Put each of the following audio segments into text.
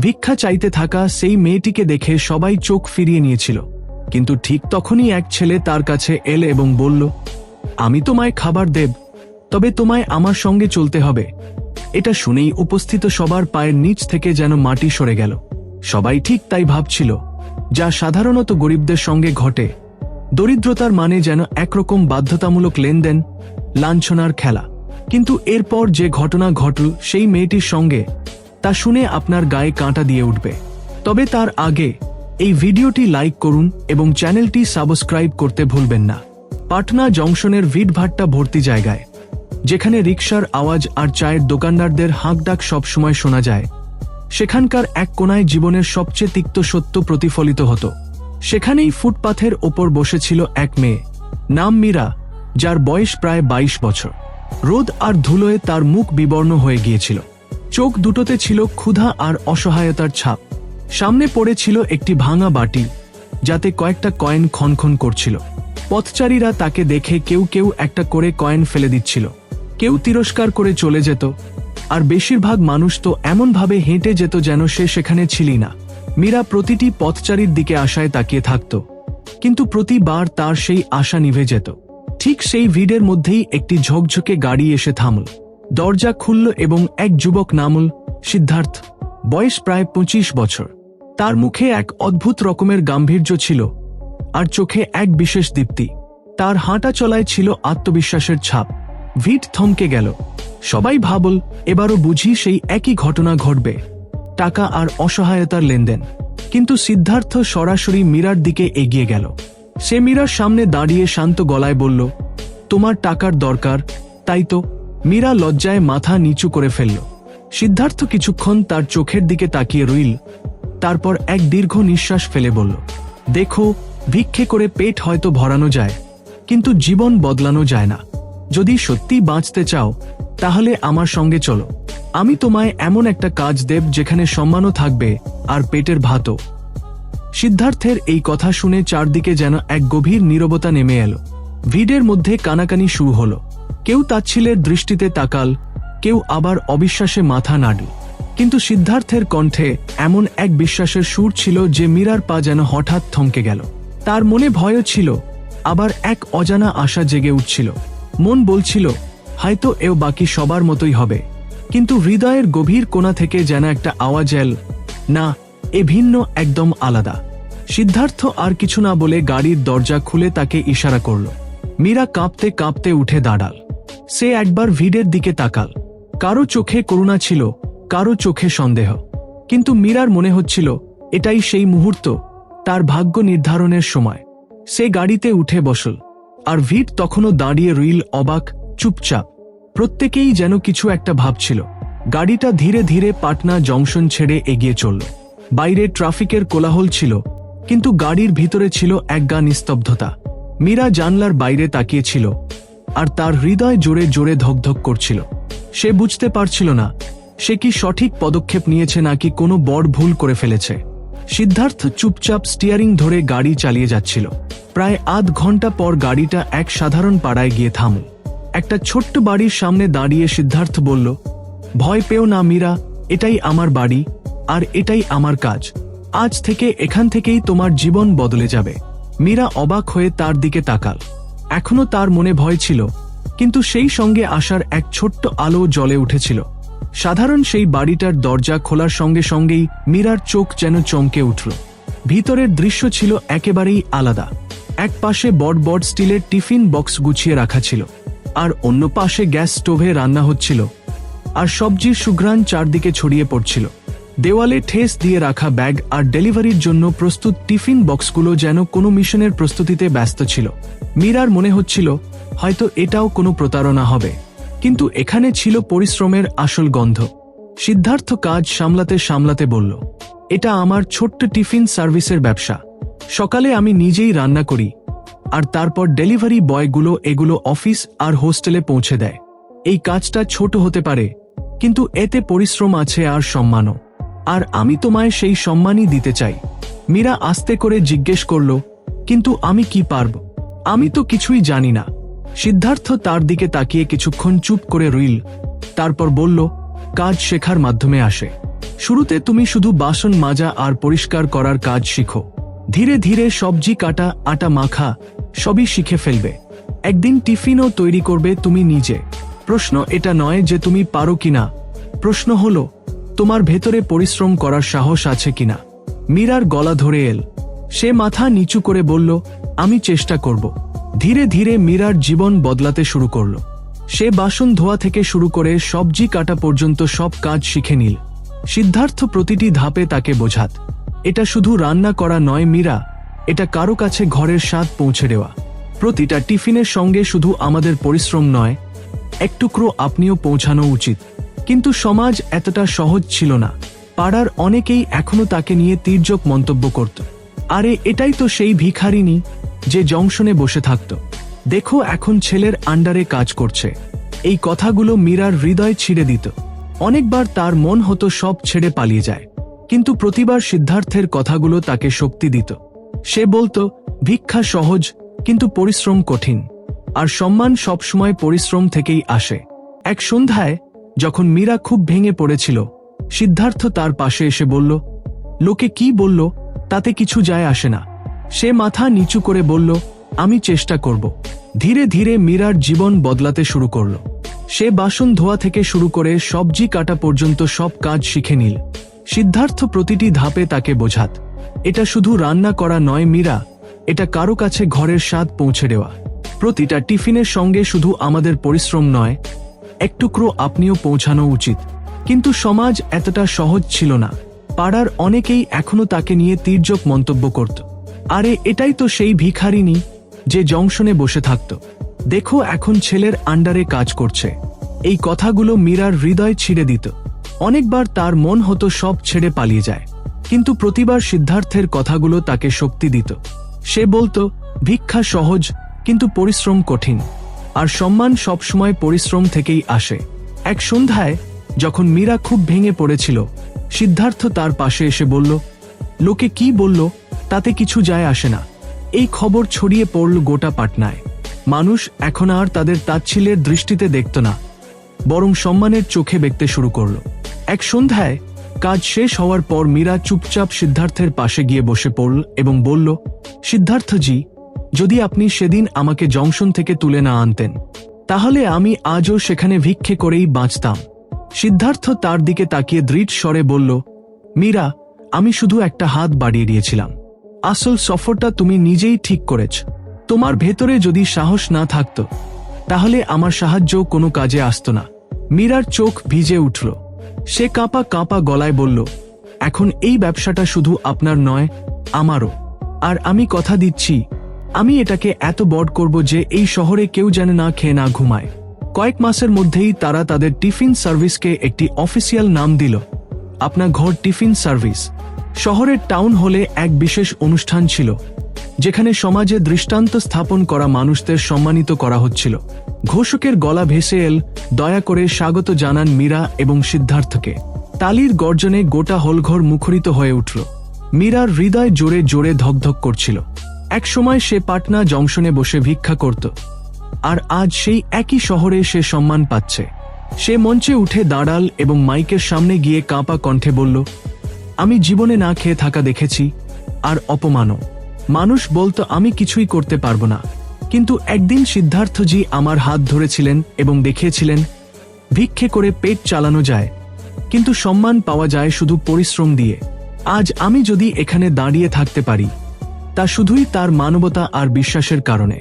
ভিক্ষা চাইতে থাকা সেই মেয়েটিকে দেখে সবাই চোখ ফিরিয়ে নিয়েছিল। কিন্তু ঠিক তখনই এক ছেলে তার কাছে এল এবং বলল, আমি তোমায় খাবার দেব, তবে তোমায় আমার সঙ্গে চলতে হবে। এটা শুনেই উপস্থিত সবার পায়ের নিচ থেকে যেন মাটি সরে গেল। সবাই ঠিক তাই ভাবছিল, যা সাধারণত গরিবদের সঙ্গে ঘটে। দরিদ্রতার মানে যেন একরকম বাধ্যতামূলক লেনদেন, লাঞ্ছনার খেলা। কিন্তু এরপর যে ঘটনা ঘটল, সেই মেয়েটির সঙ্গে তা শুনে আপনার গায়ে কাঁটা দিয়ে উঠবে। তবে তার আগে এই ভিডিওটি লাইক করুন এবং চ্যানেলটি সাবস্ক্রাইব করতে ভুলবেন না। পাটনা জংশনের ভিড়ভাট্টা ভর্তি জায়গায়, যেখানে রিকশার আওয়াজ আর চায়ের দোকানদারদের হাঁকডাক সবসময় শোনা যায়, সেখানকার এক কোনায় জীবনের সবচেয়ে তিক্ত সত্য প্রতিফলিত হতো। সেখানেই ফুটপাথের ওপর বসেছিল এক মেয়ে, নাম মীরা, যার বয়স প্রায় ২২ বছর। রোদ আর ধুলোয় তার মুখ বিবর্ণ হয়ে গিয়েছিল। চোখ দুটোতে ছিল ক্ষুধা আর অসহায়তার ছাপ। সামনে পড়েছিল একটি ভাঙা বাটি, যাতে কয়েকটা কয়েন খনখন করছিল। পথচারীরা তাকে দেখে কেউ কেউ একটা করে কয়েন ফেলে দিচ্ছিল। কেউ তিরস্কার করে চলে যেত, আর বেশিরভাগ মানুষ তো এমনভাবে হেঁটে যেত যেন সে সেখানে ছিলি না। মীরা প্রতিটি পথচারীর দিকে আশায় তাকিয়ে থাকত, কিন্তু প্রতিবার তার সেই আশা নিভে যেত। ঠিক সেই ভিড়ের মধ্যেই একটি ঝকঝকে গাড়ি এসে থামল। দরজা খুলল এবং এক যুবক নামল, সিদ্ধার্থ, বয়স প্রায় পঁচিশ বছর। তার মুখে এক অদ্ভুত রকমের গাম্ভীর্য ছিল আর চোখে এক বিশেষ দীপ্তি। তার হাঁটা চলায় ছিল আত্মবিশ্বাসের ছাপ। ভিট থমকে গেল। সবাই ভাবল, এবারও বুঝি সেই একই ঘটনা ঘটবে। টাকা আর অসহায়তার লেনদেন। কিন্তু সিদ্ধার্থ সরাসরি মীরার দিকে এগিয়ে গেল। সে মীরার সামনে দাঁড়িয়ে শান্ত গলায় বলল, তোমার টাকার দরকার, তাই তো? মীরা লজ্জায় মাথা নিচু করে ফেলল। সিদ্ধার্থ কিছুক্ষণ তার চোখের দিকে তাকিয়ে রইল, তারপর এক দীর্ঘ নিঃশ্বাস ফেলে বলল, দেখো, ভিক্ষে করে পেট হয়তো ভরানো যায়, কিন্তু জীবন বদলানো যায় না। যদি সত্যি বাঁচতে চাও, তাহলে আমার সঙ্গে চলো। আমি তোমায় এমন একটা কাজ দেব যেখানে সম্মানও থাকবে আর পেটের ভাতও। সিদ্ধার্থের এই কথা শুনে চারদিকে যেন এক গভীর নীরবতা নেমে এলো। ভিড়ের মধ্যে কানাকানি শুরু হলো। কেউ তাচ্ছিলের দৃষ্টিতে তাকাল, কেউ আবার অবিশ্বাসে মাথা নাড়ল। কিন্তু সিদ্ধার্থের কণ্ঠে এমন এক বিশ্বাসের সুর ছিল যে মীরার পা যেন হঠাৎ থমকে গেল। তার মনে ভয়ও ছিল, আবার এক অজানা আশা জেগে উঠছিল। মন বলছিল, হয়তো এও বাকি সবার মতোই হবে। কিন্তু হৃদয়ের গভীর কোণা থেকে যেন একটা আওয়াজ এল, না, এ ভিন্ন, একদম আলাদা। সিদ্ধার্থ আর কিছু না বলে গাড়ির দরজা খুলে তাকে ইশারা করল। মীরা কাঁপতে কাঁপতে উঠে দাঁড়াল। সে একবার ভিড়ের দিকে তাকাল। কারও চোখে করুণা ছিল, কারও চোখে সন্দেহ। কিন্তু মীরার মনে হচ্ছিল, এটাই সেই মুহূর্ত, তার ভাগ্য নির্ধারণের সময়। সে গাড়িতে উঠে বসল, আর ভিড় তখনও দাঁড়িয়ে রইল অবাক, চুপচাপ। প্রত্যেকেই যেন কিছু একটা ভাবছিল। গাড়িটা ধীরে ধীরে পাটনা জংশন ছেড়ে এগিয়ে চলল। বাইরে ট্রাফিকের কোলাহল ছিল, কিন্তু গাড়ির ভিতরে ছিল একগা নিস্তব্ধতা। মীরা জানলার বাইরে তাকিয়েছিল, আর তার হৃদয় জোরে জোরে ধকধক করছিল। সে বুঝতে পারছিল না, সে কি সঠিক পদক্ষেপ নিয়েছে নাকি কোনো বড় ভুল করে ফেলেছে। সিদ্ধার্থ চুপচাপ স্টিয়ারিং ধরে গাড়ি চালিয়ে যাচ্ছিল। প্রায় আধ ঘণ্টা পর গাড়িটা এক সাধারণ পাড়ায় গিয়ে থামল একটা ছোট্ট বাড়ির সামনে দাঁড়িয়ে সিদ্ধার্থ বলল, ভয় পেও না মীরা, এটাই আমার বাড়ি, আর এটাই আমার কাজ। আজ থেকে এখান থেকেই তোমার জীবন বদলে যাবে। মীরা অবাক হয়ে তার দিকে তাকাল। এখনও তার মনে ভয় ছিল, কিন্তু সেই সঙ্গে আসার এক ছোট্ট আলো জ্বলে উঠেছিল। সাধারণ সেই বাড়িটার দরজা খোলার সঙ্গে সঙ্গেই মীরার চোখ যেন চমকে উঠল। ভিতরের দৃশ্য ছিল একেবারেই আলাদা। এক পাশে বড় বড় স্টিলের টিফিন বক্স গুছিয়ে রাখা ছিল, আর অন্য পাশে গ্যাস স্টোভে রান্না হচ্ছিল, আর সবজির সুঘ্রাণ চারদিকে ছড়িয়ে পড়ছিল। দেওয়ালে ঠেস দিয়ে রাখা ব্যাগ আর ডেলিভারির জন্য প্রস্তুত টিফিন বক্সগুলো যেন কোনো মিশনের প্রস্তুতিতে ব্যস্ত ছিল। মীরার মনে হচ্ছিল, হয়তো এটাও কোনো প্রতারণা হবে। কিন্তু এখানে ছিল পরিশ্রমের আসল গন্ধ। সিদ্ধার্থ কাজ সামলাতে সামলাতে বলল, এটা আমার ছোট্ট টিফিন সার্ভিসের ব্যবসা। সকালে আমি নিজেই রান্না করি, আর তারপর ডেলিভারি বয়গুলো এগুলো অফিস আর হোস্টেলে পৌঁছে দেয়। এই কাজটা ছোট হতে পারে, কিন্তু এতে পরিশ্রম আছে আর সম্মানও। আর আমি তোমায় সেই সম্মানই দিতে চাই। মীরা আস্তে করে জিজ্ঞেস করল, কিন্তু আমি কি পারব? আমি তো কিছুই জানি না। সিদ্ধার্থ তার দিকে তাকিয়ে কিছুক্ষণ চুপ করে রইল, তারপর বলল, কাজ শেখার মাধ্যমে আসে। শুরুতে তুমি শুধু বাসন মাজা আর পরিষ্কার করার কাজ শিখো। ধীরে ধীরে সবজি কাটা, আটা মাখা, সবই শিখে ফেলবে। একদিন টিফিনও তৈরি করবে তুমি নিজে। প্রশ্ন, এটা নয় যে তুমি পারো কিনা? প্রশ্ন হলো তোমার ভেতরে পরিশ্রম করার সাহস আছে কিনা? মীরার গলা ধরে এল। সে মাথা নিচু করে বলল, আমি চেষ্টা করব। ধীরে ধীরে মীরার জীবন বদলাতে শুরু করল। সে বাসন ধোয়া থেকে শুরু করে সবজি কাটা পর্যন্ত সব কাজ শিখে নিল। সিদ্ধার্থ প্রতিটি ধাপে তাকে বোঝাত। এটা শুধু রান্না করা নয় মীরা, এটা কারও কাছে ঘরের স্বাদ পৌঁছে দেওয়া। প্রতিটা টিফিনের সঙ্গে শুধু আমাদের পরিশ্রম নয়, এক টুকরো আপনিও পৌঁছানো উচিত। কিন্তু সমাজ এতটা সহজ ছিল না। পাড়ার অনেকেই এখনও তাকে নিয়ে তীর্যক মন্তব্য করত। আরে, এটাই তো সেই ভিখারিনী যে জংশনে বসে থাকত। দেখো এখন ছেলের আন্ডারে কাজ করছে। এই কথাগুলো মীরার হৃদয় ছিঁড়ে দিত। অনেকবার তার মন হতো সব ছেড়ে পালিয়ে যায়। কিন্তু প্রতিবার সিদ্ধার্থের কথাগুলো তাকে শক্তি দিত। সে বলতো, ভিক্ষা সহজ, কিন্তু পরিশ্রম কঠিন। আর সম্মান সবসময় পরিশ্রম থেকেই আসে। এক সন্ধ্যায় যখন মীরা খুব ভেঙে পড়েছিল, সিদ্ধার্থ তার পাশে এসে বলল, লোকে কি বলল? তাতে কিছু যায় আসে না। সে মাথা নিচু করে বলল, আমি চেষ্টা করব। ধীরে ধীরে মীরার জীবন বদলাতে শুরু করল। সে বাসন ধোয়া থেকে শুরু করে সবজি কাটা পর্যন্ত সব কাজ শিখে নিল। সিদ্ধার্থ প্রতিটি ধাপে তাকে বোঝাত, এটা শুধু রান্না করা নয় মীরা, এটা কারও কাছে ঘরের স্বাদ পৌঁছে দেওয়া। প্রতিটা টিফিনের সঙ্গে শুধু আমাদের পরিশ্রম নয় এক টুকরো আপনিও পৌঁছানো উচিত। কিন্তু সমাজ এতটা সহজ ছিল না। পাড়ার অনেকেই এখনও তাকে নিয়ে তীর্যক মন্তব্য করত। আরে, এটাই তো সেই ভিখারিনী যে জংশনে বসে থাকত। দেখো এখন ছেলের আন্ডারে কাজ করছে। এই কথাগুলো মীরার হৃদয় ছিঁড়ে দিত। অনেকবার তার মন হতো সব ছেড়ে পালিয়ে যায়। কিন্তু প্রতিবার সিদ্ধার্থের কথাগুলো তাকে শক্তি দিত। সে বলতো, ভিক্ষা সহজ, কিন্তু পরিশ্রম কঠিন। আর সম্মান সবসময় পরিশ্রম থেকেই আসে। এক সন্ধ্যায়, যখন মীরা খুব ভেঙে পড়েছিল, সিদ্ধার্থ তার পাশে এসে বলল, লোকে কি বলল? তাতে কিছু যায় আসে না। এই খবর ছড়িয়ে পড়ল গোটা পাটনায়। মানুষ এখন আর তাদের তাচ্ছিলের দৃষ্টিতে দেখত না, বরং সম্মানের চোখে দেখতে শুরু করল। এক সন্ধ্যায়, কাজ শেষ হওয়ার পর মীরা চুপচাপ সিদ্ধার্থের পাশে গিয়ে বসে পড়ল এবং বলল, সিদ্ধার্থজি যদি আপনি সেদিন আমাকে জংশন থেকে তুলে না আনতেন, তাহলে আমি আজও সেখানে ভিক্ষে করেই বাঁচতাম। সিদ্ধার্থ তার দিকে তাকিয়ে দৃঢ় স্বরে বলল, মীরা, আমি শুধু একটা হাত বাড়িয়ে দিয়েছিলাম। আসল সফরটা তুমি নিজেই ঠিক করেছ। তোমার ভেতরে যদি সাহস না থাকত, তাহলে আমার সাহায্য কোনো কাজে আসতো না। মীরার চোখ ভিজে উঠল। সে কাঁপা কাঁপা গলায় বলল, এখন এই ব্যবসাটা শুধু আপনার নয়, আমারও। আর আমি কথা দিচ্ছি আমি এটাকে এত বড় করব যে এই শহরে কেউ যেন না খেয়ে না ঘুমায়। কয়েক মাসের মধ্যেই তারা তাদের টিফিন সার্ভিসকে একটি অফিসিয়াল নাম দিল। আপনার ঘর টিফিন সার্ভিস। শহরের টাউন হলে এক বিশেষ অনুষ্ঠান ছিল, যেখানে সমাজে দৃষ্টান্ত স্থাপন করা মানুষদের সম্মানিত করা হচ্ছিল। ঘোষকের গলা ভেসে এল, দয়া করে স্বাগত জানান মীরা এবং সিদ্ধার্থকে। তালির গর্জনে গোটা হলঘর মুখরিত হয়ে উঠল। মীরার হৃদয় জোরে জোরে ধকধক করছিল। এক সময় সে পাটনা জংশনে বসে ভিক্ষা করত, আর আজ সেই একই শহরে সে সম্মান পাচ্ছে। সে মঞ্চে উঠে দাঁড়াল এবং মাইকের সামনে গিয়ে কাঁপা কণ্ঠে বলল, আমি জীবনে না খেয়ে থাকা দেখেছি, আর অপমানও। মানুষ বলতো, আমি কিছুই করতে পারব না। কিন্তু একদিন সিদ্ধার্থজি আমার হাত ধরেছিলেন এবং দেখিয়েছিলেন, ভিক্ষে করে পেট চালানো যায়, কিন্তু সম্মান পাওয়া যায় শুধু পরিশ্রম দিয়ে। আজ আমি যদি এখানে দাঁড়িয়ে থাকতে পারি তা শুধুই তার মানবতা আর বিশ্বাসের কারণে।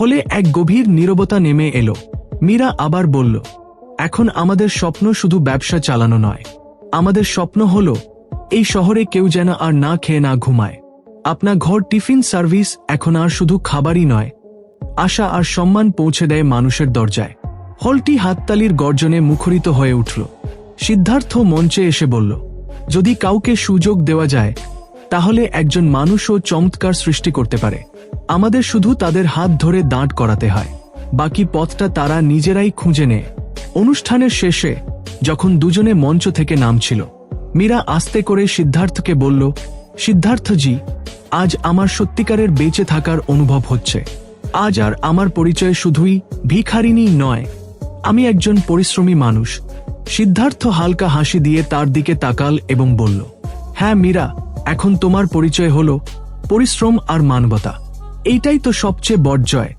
হলে এক গভীর নীরবতা নেমে এলো। মীরা আবার বলল, এখন আমাদের স্বপ্ন শুধু ব্যবসা চালানো নয়। আমাদের স্বপ্ন হলো, এই শহরে কেউ যেন আর না খেয়ে না ঘুমায়। আপনার ঘর টিফিন সার্ভিস এখন আর শুধু খাবারই নয়। আশা আর সম্মান পৌঁছে দেয় মানুষের দরজায়। হলটি হাততালির গর্জনে মুখরিত হয়ে উঠল। সিদ্ধার্থ মঞ্চে এসে বলল, যদি কাউকে সুযোগ দেওয়া যায় তাহলে একজন মানুষও চমৎকার সৃষ্টি করতে পারে। আমাদের শুধু তাদের হাত ধরে দাঁড় করাতে হয়। বাকি পথটা তারা নিজেরাই খুঁজে নেয়। অনুষ্ঠানের শেষে, যখন দুজনে মঞ্চ থেকে নামছিল, মীরা আস্তে করে সিদ্ধার্থকে বলল, সিদ্ধার্থজি, আজ আমার সত্যিকারের বেঁচে থাকার অনুভব হচ্ছে। আজ আর আমার পরিচয় শুধুই ভিখারিনী নয়। আমি একজন পরিশ্রমী মানুষ। সিদ্ধার্থ হালকা হাসি দিয়ে তার দিকে তাকাল এবং বলল হ্যাঁ মীরা এখন তোমার পরিচয় হলো পরিশ্রম আর মানবতা। এইটাই তো সবচেয়ে বর্জয় জয়।